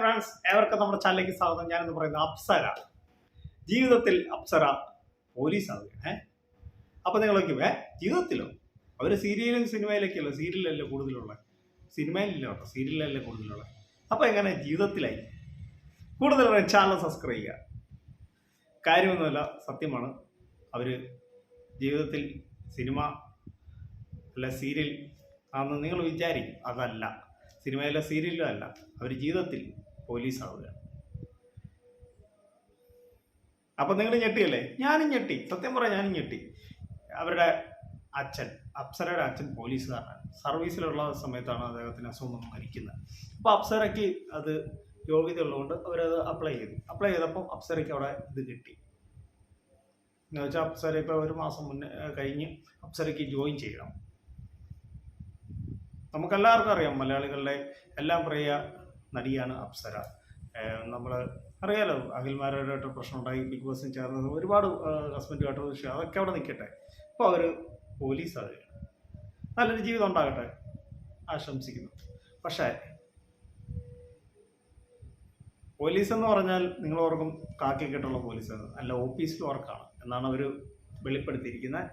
Friends ഏവർക്കും നമ്മുടെ ചാനലിലേക്ക് സ്വാഗതം. ഞാനെന്ന് പറയുന്നത് അപ്സര. ജീവിതത്തിൽ അപ്സര പോലീസ് ആവുകയാണ് അപ്പോൾ അപ്പൊ നിങ്ങൾ നോക്കിയേ ജീവിതത്തിലോ? അവർ സീരിയലും സിനിമയിലൊക്കെയല്ലോ സീരിയലല്ലേ കൂടുതലുള്ള സിനിമയിലല്ലേ കേട്ടോ സീരിയലല്ലേ കൂടുതലുള്ള അപ്പൊ എങ്ങനെ ജീവിതത്തിലായി? കൂടുതൽ ചാനൽ സബ്സ്ക്രൈബ് ചെയ്യുക. കാര്യമൊന്നുമല്ല സത്യമാണ്. അവർ ജീവിതത്തിൽ സിനിമ അല്ല സീരിയൽ ആണെന്ന് നിങ്ങൾ വിചാരിക്കും. അതല്ല. സിനിമയിലെ സീരിയലും അല്ല അവർ ജീവിതത്തിൽ പോലീസ് ആവുകയാണ് അപ്പൊ നിങ്ങൾ ഞെട്ടിയല്ലേ? ഞാനും ഞെട്ടി. സത്യം പറയാം ഞാനും ഞെട്ടി. അവരുടെ അച്ഛൻ അപ്സരയുടെ അച്ഛൻ പോലീസുകാരനാണ്. സർവീസിലുള്ള സമയത്താണ് അദ്ദേഹത്തിന് അസുഖം മരിക്കുന്നത്. അപ്പോൾ അപ്സരയ്ക്ക് അത് യോഗ്യത ഉള്ളതുകൊണ്ട് അവരത് അപ്ലൈ ചെയ്തു. അപ്ലൈ ചെയ്തപ്പോൾ അപ്സരയ്ക്ക് അവിടെ ഇത് കിട്ടി. എന്ന് വെച്ചാൽ അപ്സര ഇപ്പോൾ ഒരു മാസം മുന്നേ കഴിഞ്ഞ് അപ്സരയ്ക്ക് ജോയിൻ ചെയ്യണം. നമുക്കെല്ലാവർക്കും അറിയാം മലയാളികളുടെ എല്ലാം പ്രിയ നടിയാണ് അപ്സര. നമ്മൾ അറിയാലോ അഖിൽമാരോടായിട്ട് പ്രശ്നം ഉണ്ടായി ബിഗ് ബോസിന് ചേർന്നത് ഒരുപാട് ഹസ്ബൻഡുമായിട്ടുള്ള വിഷയം അതൊക്കെ അവിടെ നിൽക്കട്ടെ. അപ്പോൾ അവർ പോലീസ് അത് നല്ലൊരു ജീവിതം ഉണ്ടാകട്ടെ ആശംസിക്കുന്നു. പക്ഷേ പോലീസ് എന്ന് പറഞ്ഞാൽ നിങ്ങൾ ഓർക്കും കാക്കിക്കെട്ടുള്ള പോലീസ് അല്ല ഓഫീസിൽ വർക്കാണ് എന്നാണ് അവർ വെളിപ്പെടുത്തിയിരിക്കുന്നത്.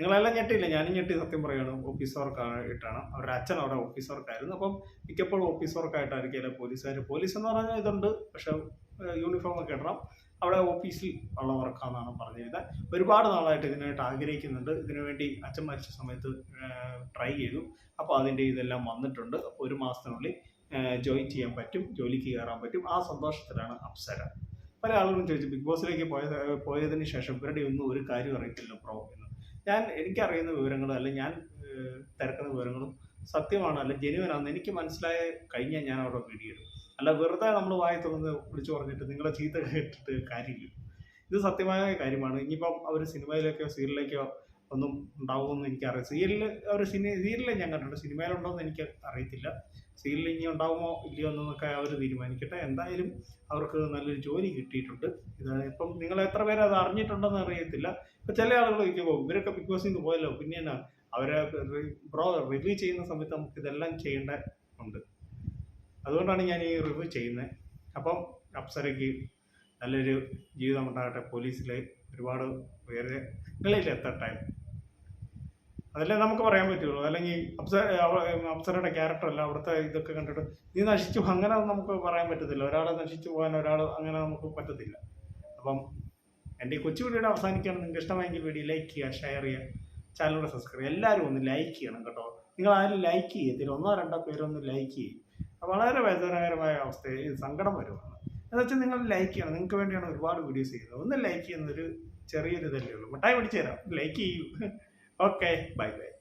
നിങ്ങളെല്ലാം ഞെട്ടിയില്ല? ഞാനും ഞെട്ടി സത്യം പറയുകയാണ് ഓഫീസ് വർക്കായിട്ടാണ് അവരുടെ അച്ഛൻ അവിടെ ഓഫീസ് വർക്കായിരുന്നു അപ്പം മിക്കപ്പോഴും ഓഫീസ് വർക്കായിട്ടായിരിക്കും അല്ലെ പോലീസുകാർ പോലീസ് എന്ന് പറഞ്ഞാൽ ഇതുണ്ട്. പക്ഷേ യൂണിഫോം ഒക്കെ ഇടണം. അവിടെ ഓഫീസിൽ ഉള്ള വർക്കാണെന്നാണ് പറഞ്ഞിരുന്നത്. ഒരുപാട് നാളായിട്ട് ഇതിനായിട്ട് ആഗ്രഹിക്കുന്നുണ്ട്. ഇതിനുവേണ്ടി അച്ഛൻ മരിച്ച സമയത്ത് ട്രൈ ചെയ്തു. അപ്പോൾ അതിന്റെ ഇതെല്ലാം വന്നിട്ടുണ്ട്. അപ്പോൾ ഒരു മാസത്തിനുള്ളിൽ ജോയിൻ ചെയ്യാൻ പറ്റും. ജോലിക്ക് കയറാൻ പറ്റും. ആ സന്തോഷത്തിലാണ് അപ്സര. പല ആളുകളും ചോദിച്ചു ബിഗ് ബോസിലേക്ക് പോയ പോയതിന് ശേഷം ഇവരുടെ ഒന്നും ഒരു കാര്യം അറിയത്തില്ല പ്രോ എന്ന്. ഞാൻ എനിക്കറിയുന്ന വിവരങ്ങളും അല്ല ഞാൻ തിരക്കുന്ന വിവരങ്ങളും സത്യമാണ് അല്ല ജെനുവനാണെന്ന് എനിക്ക് മനസ്സിലായ കഴിഞ്ഞാൽ ഞാൻ അവിടെ വീഡിയോ ഇടും. അല്ല വെറുതെ നമ്മൾ വായി തുറന്ന് വിളിച്ചു പറഞ്ഞിട്ട് നിങ്ങളെ ചീത്ത കേട്ടിട്ട് കാര്യമില്ല. ഇത് സത്യമായ കാര്യമാണ്. ഇനിയിപ്പം അവർ സിനിമയിലേക്കോ സീരിയലിലേക്കോ ഒന്നും ഉണ്ടാവുമെന്ന് എനിക്കറിയാം. സീരിയലിൽ അവർ സിനി സീരിയലിൽ ഞാൻ കണ്ടിട്ടുണ്ട്. സിനിമയിലുണ്ടോ എന്ന് എനിക്ക് അറിയത്തില്ല. സീരിയൽ ഇനി ഉണ്ടാവുമോ ഇല്ലയോ എന്നൊക്കെ അവർ തീരുമാനിക്കട്ടെ. എന്തായാലും അവർക്ക് നല്ലൊരു ജോലി കിട്ടിയിട്ടുണ്ട്. ഇത് ഇപ്പം നിങ്ങൾ എത്ര പേര് അത് അറിഞ്ഞിട്ടുണ്ടെന്ന് അറിയത്തില്ല. ഇപ്പം ചില ആളുകൾ ചോദിക്കുമ്പോൾ ഇവരൊക്കെ ബിഗ് ബോസിൽ പോയല്ലോ പിന്നെ അവരെ ബ്രോ റിവ്യൂ ചെയ്യുന്ന സമയത്ത് നമുക്ക് ഇതെല്ലാം ചെയ്യേണ്ട ഉണ്ട്. അതുകൊണ്ടാണ് ഞാൻ ഈ റിവ്യൂ ചെയ്യുന്നത് അപ്പം അപ്സരയ്ക്ക് നല്ലൊരു ജീവിതം ഉണ്ടാകട്ടെ. പോലീസിലെ ഒരുപാട് നിങ്ങളിൽ എത്തട്ടെ അതല്ലേ നമുക്ക് പറയാൻ പറ്റുള്ളൂ. അല്ലെങ്കിൽ അപ്സ അപ്സരയുടെ ക്യാരക്ടർ അല്ല അവിടുത്തെ ഇതൊക്കെ കണ്ടിട്ട് നീ നശിച്ചു അങ്ങനെ നമുക്ക് പറയാൻ പറ്റത്തില്ല. ഒരാളെ നശിച്ചു പോകാൻ ഒരാൾ അങ്ങനെ നമുക്ക് പറ്റത്തില്ല. അപ്പം എന്റെ ഈ കൊച്ചു വീഡിയോയുടെ അവസാനിക്കാൻ നിങ്ങൾക്ക് ഇഷ്ടമായെങ്കിൽ വീഡിയോ ലൈക്ക് ചെയ്യുക ഷെയർ ചെയ്യുക ചാനലിലൂടെ സബ്സ്ക്രൈബ് എല്ലാവരും ഒന്ന് ലൈക്ക് ചെയ്യണം കേട്ടോ. നിങ്ങൾ ആരും ലൈക്ക് ചെയ്യത്തില്ല. ഒന്നോ രണ്ടോ പേരൊന്ന് ലൈക്ക് ചെയ്യും. വളരെ വേദനാകരമായ അവസ്ഥ സങ്കടം വരുവാണ്. എന്താ വെച്ചാൽ നിങ്ങൾ ലൈക്ക് ചെയ്യണം. നിങ്ങൾക്ക് വേണ്ടിയാണ് ഒരുപാട് വീഡിയോസ് ചെയ്യുന്നത്. ഒന്ന് ലൈക്ക് ചെയ്യുന്നൊരു ചെറിയൊരു ഇതല്ലേ ഉള്ളൂ. മിഠായി പിടിച്ചു തരാം. ലൈക്ക് ചെയ്യൂ. Oke, okay, bye-bye.